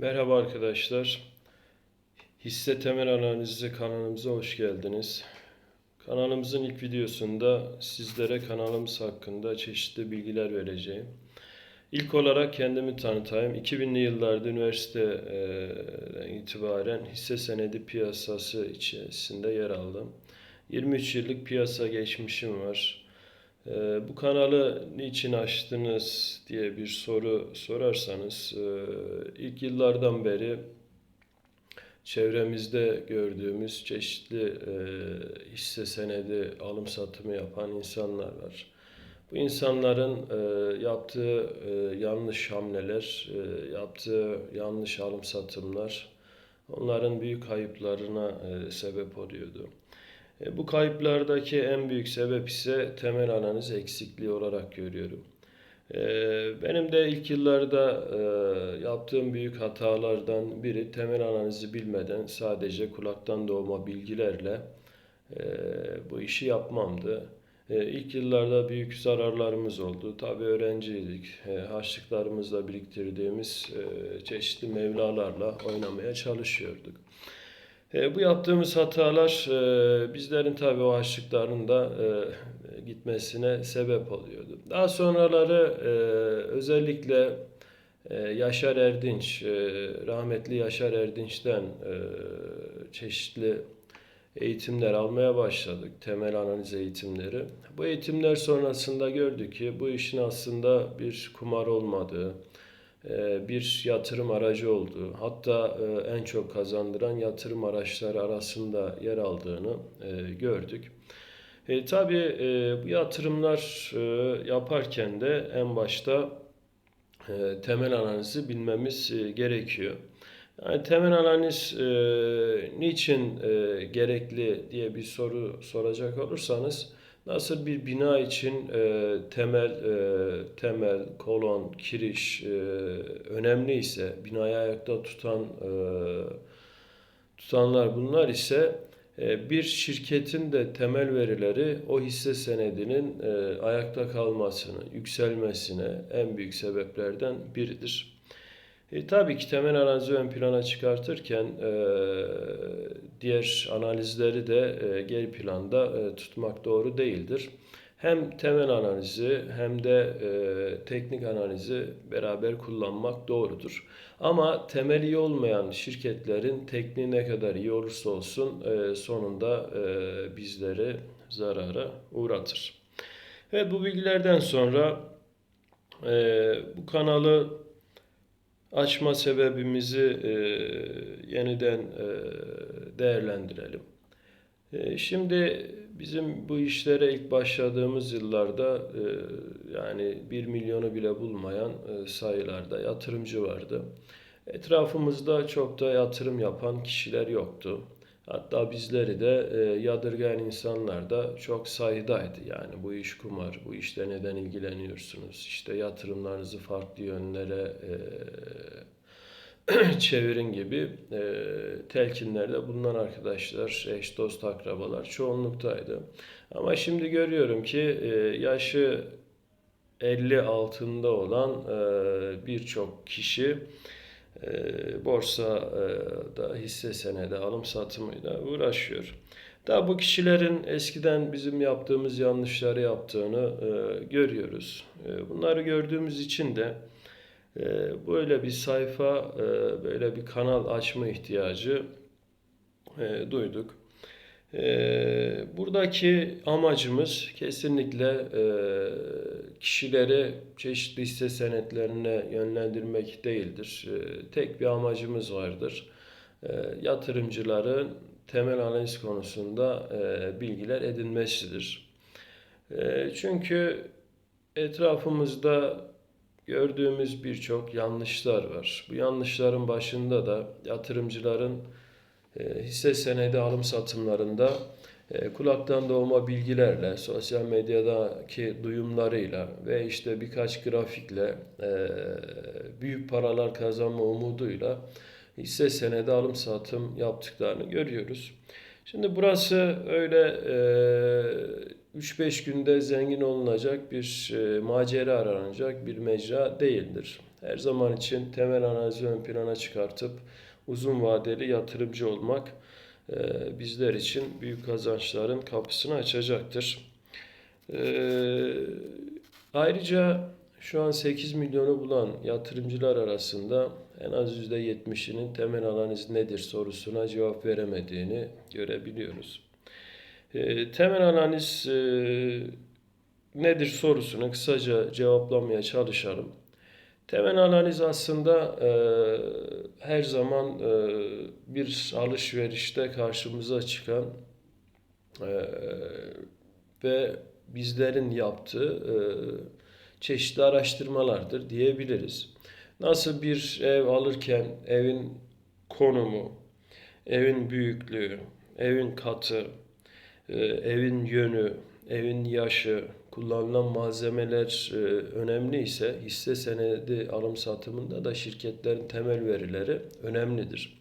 Merhaba arkadaşlar. Hisse temel analizi kanalımıza hoş geldiniz. Kanalımızın ilk videosunda sizlere kanalımız hakkında çeşitli bilgiler vereceğim. İlk olarak kendimi tanıtayım. 2000'li yıllarda üniversiteden itibaren hisse senedi piyasası içerisinde yer aldım. 23 yıllık piyasa geçmişim var. Ee, Bu kanalı niçin açtınız diye bir soru sorarsanız e, ilk yıllardan beri çevremizde gördüğümüz çeşitli e, hisse senedi alım satımı yapan insanlar var. Bu insanların e, yaptığı yanlış hamleler, yaptığı yanlış alım satımlar onların büyük kayıplarına sebep oluyordu. E, Bu kayıplardaki en büyük sebep ise temel analiz eksikliği olarak görüyorum. E, Benim de ilk yıllarda e, yaptığım büyük hatalardan biri temel analizi bilmeden sadece kulaktan doğma bilgilerle bu işi yapmamdı. İlk yıllarda büyük zararlarımız oldu. Tabii öğrenciydik. Harçlıklarımızla biriktirdiğimiz çeşitli mevlalarla oynamaya çalışıyorduk. E, bu yaptığımız hatalar e, bizlerin tabii o harçlıkların da e, gitmesine sebep oluyordu. Daha sonraları e, özellikle e, Yaşar Erdinç, e, rahmetli Yaşar Erdinç'ten e, çeşitli eğitimler almaya başladık, temel analiz eğitimleri. Bu eğitimler sonrasında gördük ki bu işin aslında bir kumar olmadığı, bir yatırım aracı olduğu, hatta e, en çok kazandıran yatırım araçları arasında yer aldığını e, gördük. E, tabii e, bu yatırımlar e, yaparken de en başta e, temel analizi bilmemiz e, gerekiyor. Yani temel analiz e, niçin e, gerekli diye bir soru soracak olursanız, nasıl bir bina için e, temel, e, temel, kolon, kiriş e, önemli ise, binayı ayakta tutan e, tutanlar bunlar ise e, bir şirketin de temel verileri o hisse senedinin e, ayakta kalmasını, yükselmesine en büyük sebeplerden biridir. E, tabii ki temel analizi ön plana çıkartırken e, diğer analizleri de e, geri planda e, tutmak doğru değildir. Hem temel analizi hem de e, teknik analizi beraber kullanmak doğrudur. Ama temeli iyi olmayan şirketlerin tekniği ne kadar iyi olursa olsun e, sonunda e, bizleri zarara uğratır. Evet bu bilgilerden sonra e, bu kanalı açma sebebimizi e, yeniden e, değerlendirelim. E, şimdi bizim bu işlere ilk başladığımız yıllarda e, yani 1 milyonu bile bulmayan e, sayılarda yatırımcı vardı. Etrafımızda çok da yatırım yapan kişiler yoktu. Hatta bizleri de e, yadırgayan insanlar da çok sayıdaydı. Yani bu iş kumar, bu işte neden ilgileniyorsunuz? İşte yatırımlarınızı farklı yönlere e, çevirin gibi e, telkinlerde bulunan arkadaşlar, eş dost akrabalar çoğunluktaydı. Ama şimdi görüyorum ki e, yaşı 50 altında olan e, birçok kişi e, borsada hisse senedi alım satımıyla uğraşıyor. Daha bu kişilerin eskiden bizim yaptığımız yanlışları yaptığını e, görüyoruz. E, bunları gördüğümüz için de e, böyle bir sayfa, e, böyle bir kanal açma ihtiyacı e, duyduk. E, buradaki amacımız kesinlikle e, kişileri çeşitli hisse senetlerine yönlendirmek değildir. E, tek bir amacımız vardır. E, yatırımcıların temel analiz konusunda bilgiler edinmesidir. Çünkü etrafımızda gördüğümüz birçok yanlışlar var. Bu yanlışların başında da yatırımcıların hisse senedi alım satımlarında e, kulaktan doğma bilgilerle, sosyal medyadaki duyumlarıyla ve işte birkaç grafikle e, büyük paralar kazanma umuduyla hisse senedi alım satım yaptıklarını görüyoruz. Şimdi burası öyle e, 3-5 günde zengin olunacak bir e, macera aranacak bir mecra değildir. Her zaman için temel analizi ön plana çıkartıp uzun vadeli yatırımcı olmak e, bizler için büyük kazançların kapısını açacaktır. E, ayrıca şu an 8 milyonu bulan yatırımcılar arasında en az %70'inin temel analiz nedir sorusuna cevap veremediğini görebiliyoruz. E, temel analiz nedir sorusunu kısaca cevaplamaya çalışalım. Temel analiz aslında e, her zaman e, bir alışverişte karşımıza çıkan e, ve bizlerin yaptığı e, çeşitli araştırmalardır diyebiliriz. Nasıl bir ev alırken evin konumu, evin büyüklüğü, evin katı, e, evin yönü, evin yaşı, kullanılan malzemeler e, önemli ise hisse senedi alım satımında da şirketlerin temel verileri önemlidir.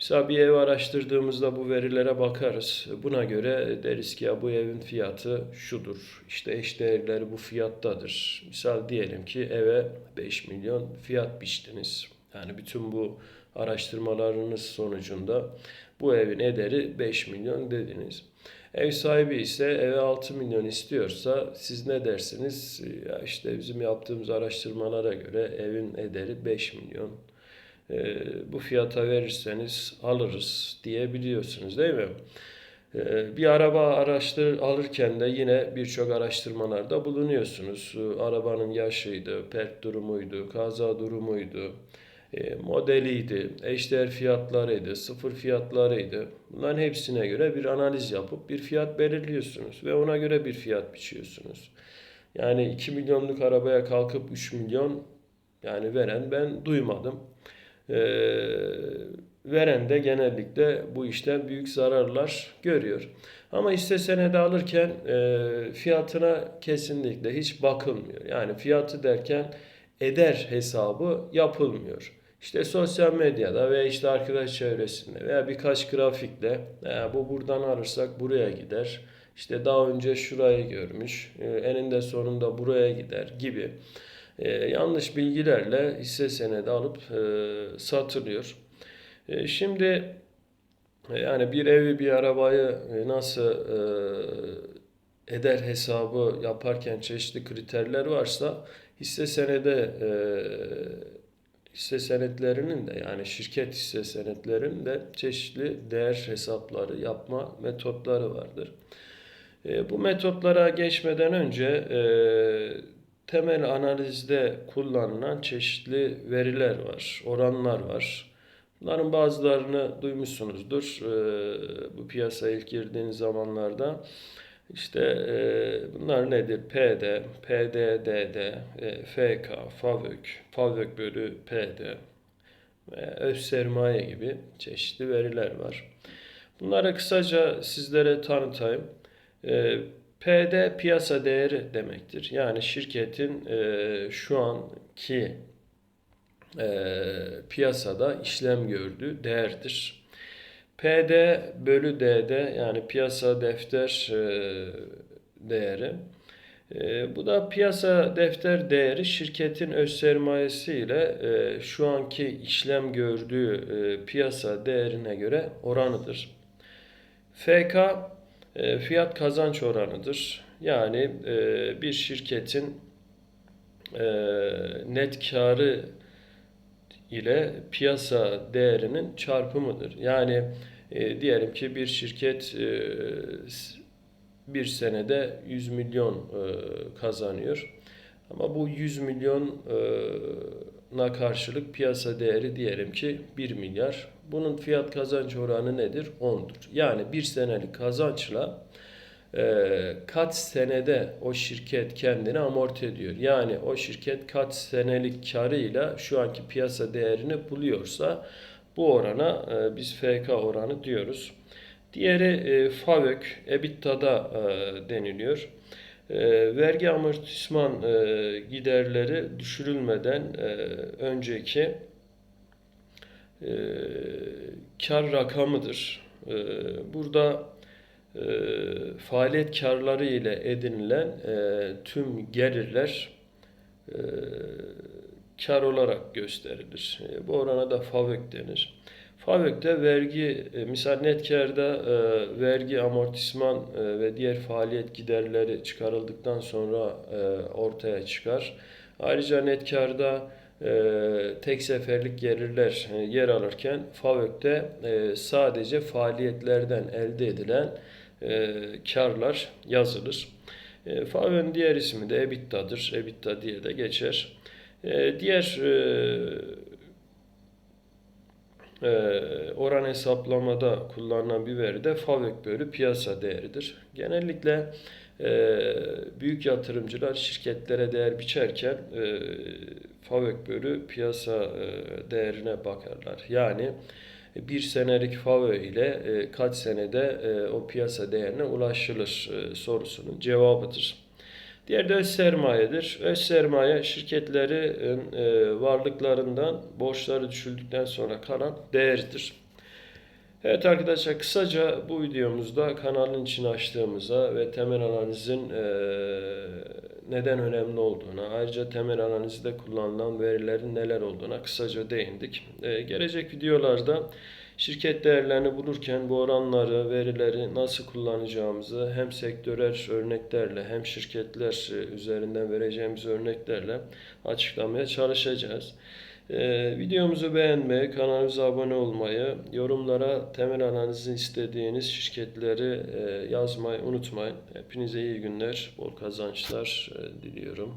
Mesela bir ev araştırdığımızda bu verilere bakarız. Buna göre deriz ki ya bu evin fiyatı şudur. İşte eş değerleri bu fiyattadır. Misal diyelim ki eve 5 milyon fiyat biçtiniz. Yani bütün bu araştırmalarınız sonucunda bu evin ederi 5 milyon dediniz. Ev sahibi ise eve 6 milyon istiyorsa siz ne dersiniz? Ya işte bizim yaptığımız araştırmalara göre evin ederi 5 milyon. Ee, bu fiyata verirseniz alırız diyebiliyorsunuz değil mi? Ee, bir araba araştır alırken de yine birçok araştırmalarda bulunuyorsunuz. Ee, arabanın yaşıydı, pert durumuydu, kaza durumuydu, e, modeliydi, eşdeğer fiyatlarıydı, sıfır fiyatlarıydı. Bunların hepsine göre bir analiz yapıp bir fiyat belirliyorsunuz ve ona göre bir fiyat biçiyorsunuz. Yani 2 milyonluk arabaya kalkıp 3 milyon yani veren ben duymadım. Ee, veren de genellikle bu işten büyük zararlar görüyor. Ama hisse senedi alırken e, fiyatına kesinlikle hiç bakılmıyor. Yani fiyatı derken eder hesabı yapılmıyor. İşte sosyal medyada veya işte arkadaş çevresinde veya birkaç grafikle e, bu buradan alırsak buraya gider. İşte daha önce şurayı görmüş, e, eninde sonunda buraya gider gibi e, yanlış bilgilerle hisse senedi alıp e, satılıyor. E, şimdi e, yani bir evi bir arabayı e, nasıl e, eder hesabı yaparken çeşitli kriterler varsa hisse senede e, hisse senetlerinin de yani şirket hisse senetlerinin de çeşitli değer hesapları yapma metotları vardır. E, bu metotlara geçmeden önce e, temel analizde kullanılan çeşitli veriler var, oranlar var. Bunların bazılarını duymuşsunuzdur. E, bu piyasaya ilk girdiğiniz zamanlarda. İşte e, bunlar nedir? PD, PDDD, e, FK, FAVÖK, FAVÖK bölü PD ve öz sermaye gibi çeşitli veriler var. Bunları kısaca sizlere tanıtayım. E, PD piyasa değeri demektir. Yani şirketin e, şu anki e, piyasada işlem gördüğü değerdir. PD bölü D'de yani piyasa defter e, değeri. E, bu da piyasa defter değeri şirketin öz sermayesi ile e, şu anki işlem gördüğü piyasa değerine göre oranıdır. FK fiyat kazanç oranıdır. Yani bir şirketin net karı ile piyasa değerinin çarpımıdır. Yani e, diyelim ki bir şirket e, bir senede 100 milyon e, kazanıyor. Ama bu 100 milyona karşılık piyasa değeri diyelim ki 1 milyar. Bunun fiyat kazanç oranı nedir? 10'dur. Yani bir senelik kazançla e, kaç senede o şirket kendini amorti ediyor. Yani o şirket kaç senelik karıyla şu anki piyasa değerini buluyorsa bu orana e, biz FK oranı diyoruz. Diğeri e, FAVÖK, EBITDA'da e, deniliyor. Vergi amortisman giderleri düşürülmeden önceki kar rakamıdır. Burada e, faaliyet karları ile edinilen e, tüm gelirler e, kar olarak gösterilir. Bu orana da FAVÖK denir. FAVÖK'te vergi, e, misal net karda vergi, amortisman ve diğer faaliyet giderleri çıkarıldıktan sonra ortaya çıkar. Ayrıca net karda tek seferlik gelirler yer alırken FAVÖK'te e, sadece faaliyetlerden elde edilen e, karlar yazılır. E, FAVÖK'ün diğer ismi de EBITDA'dır. EBITDA diye de geçer. E, diğer e, e, oran hesaplamada kullanılan bir veri de FAVÖK bölü piyasa değeridir. Genellikle e, büyük yatırımcılar şirketlere değer biçerken e, FAVÖK bölü piyasa e, değerine bakarlar. Yani bir senelik FAVÖ ile e, kaç senede e, o piyasa değerine ulaşılır e, sorusunun cevabıdır. Diğer de öz sermayedir. Öz sermaye şirketlerin varlıklarından borçları düşüldükten sonra kalan değerdir. Evet arkadaşlar kısaca bu videomuzda kanalın içini açtığımıza ve temel analizin neden önemli olduğuna, ayrıca temel analizde kullanılan verilerin neler olduğuna kısaca değindik. E, gelecek videolarda şirket değerlerini bulurken bu oranları, verileri nasıl kullanacağımızı hem sektörel örneklerle hem şirketler e, üzerinden vereceğimiz örneklerle açıklamaya çalışacağız. Ee, videomuzu beğenmeyi, kanalımıza abone olmayı, yorumlara temel analizi istediğiniz şirketleri e, yazmayı unutmayın. Hepinize iyi günler, bol kazançlar e, diliyorum.